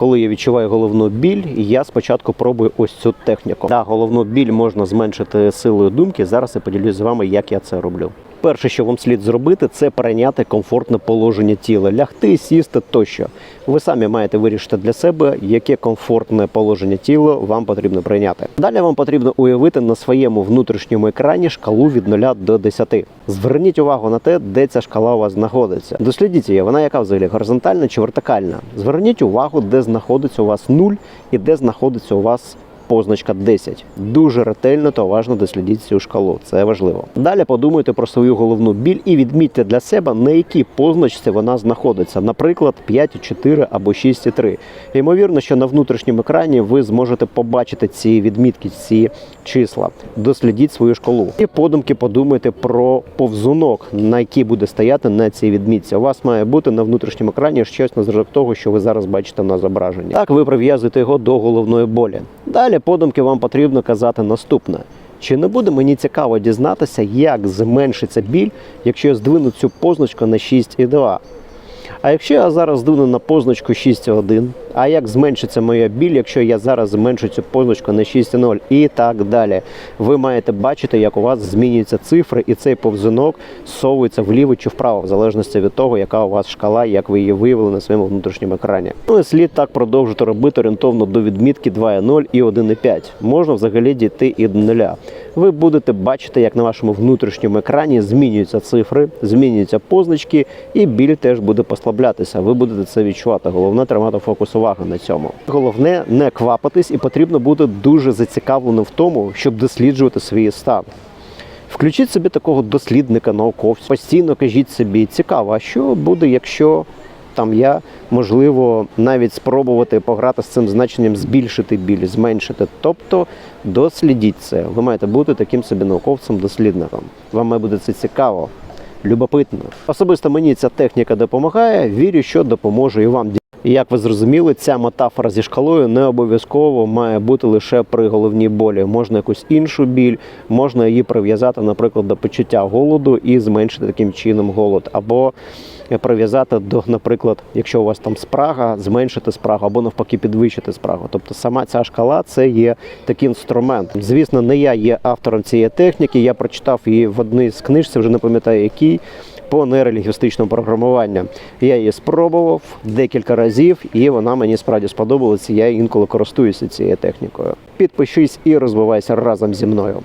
Коли я відчуваю головну біль, я спочатку пробую ось цю техніку. Да, головну біль можна зменшити силою думки. Зараз я поділюсь з вами, як я це роблю. Перше, що вам слід зробити, це прийняти комфортне положення тіла, лягти, сісти тощо. Ви самі маєте вирішити для себе, яке комфортне положення тіла вам потрібно прийняти. Далі вам потрібно уявити на своєму внутрішньому екрані шкалу від 0 до 10. Зверніть увагу на те, де ця шкала у вас знаходиться. Дослідіть її, вона яка взагалі горизонтальна чи вертикальна. Зверніть увагу, де знаходиться у вас 0 і де знаходиться у вас позначка 10. Дуже ретельно та уважно дослідіть цю шкалу. Це важливо. Далі подумайте про свою головну біль і відмітьте для себе, на якій позначці вона знаходиться. Наприклад, 5,4 або 6,3. Ймовірно, що на внутрішньому екрані ви зможете побачити ці відмітки, ці числа. Дослідіть свою шкалу. І подумки подумайте про повзунок, на який буде стояти на цій відмітці. У вас має бути на внутрішньому екрані щось на зразок того, що ви зараз бачите на зображенні. Так ви прив'язуєте його до головної болі. Далі подумки вам потрібно казати наступне. Чи не буде мені цікаво дізнатися, як зменшиться біль, якщо я здвину цю позначку на 6,2? А якщо я зараз здвину на позначку 6,1, а як зменшиться моя біль, якщо я зараз зменшу цю позначку на 6,0 і так далі. Ви маєте бачити, як у вас змінюються цифри, і цей повзунок совується вліво чи вправо, в залежності від того, яка у вас шкала, як ви її виявили на своєму внутрішньому екрані. Ну і слід так продовжити робити орієнтовно до відмітки 2,0 і 1,5. Можна взагалі дійти і до нуля. Ви будете бачити, як на вашому внутрішньому екрані змінюються цифри, змінюються позначки, і біль теж буде послаблятися. Ви будете це відчувати. Головне тримати фокус уваги на цьому. Головне не квапитись, і потрібно бути дуже зацікавленим в тому, щоб досліджувати свій стан. Включіть собі такого дослідника, науковця. Постійно кажіть собі, цікаво, а що буде, якщо там я можливо навіть спробувати пограти з цим значенням, збільшити біль, зменшити. Тобто дослідіть це. Ви маєте бути таким собі науковцем, дослідником. Вам має бути це цікаво, любопитно. Особисто мені ця техніка допомагає. Вірю, що допоможе і вам. Як ви зрозуміли, ця метафора зі шкалою не обов'язково має бути лише при головній болі. Можна якусь іншу біль, можна її прив'язати, наприклад, до почуття голоду і зменшити таким чином голод, або прив'язати до, наприклад, якщо у вас там спрага, зменшити спрагу, або навпаки підвищити спрагу. Тобто сама ця шкала це є такий інструмент. Звісно, не я є автором цієї техніки. Я прочитав її в одній з книжці, вже не пам'ятаю якій. По нейролінгвістичному програмуванню я її спробував декілька разів, і вона мені справді сподобалася. Я інколи користуюся цією технікою. Підпишись і розвивайся разом зі мною.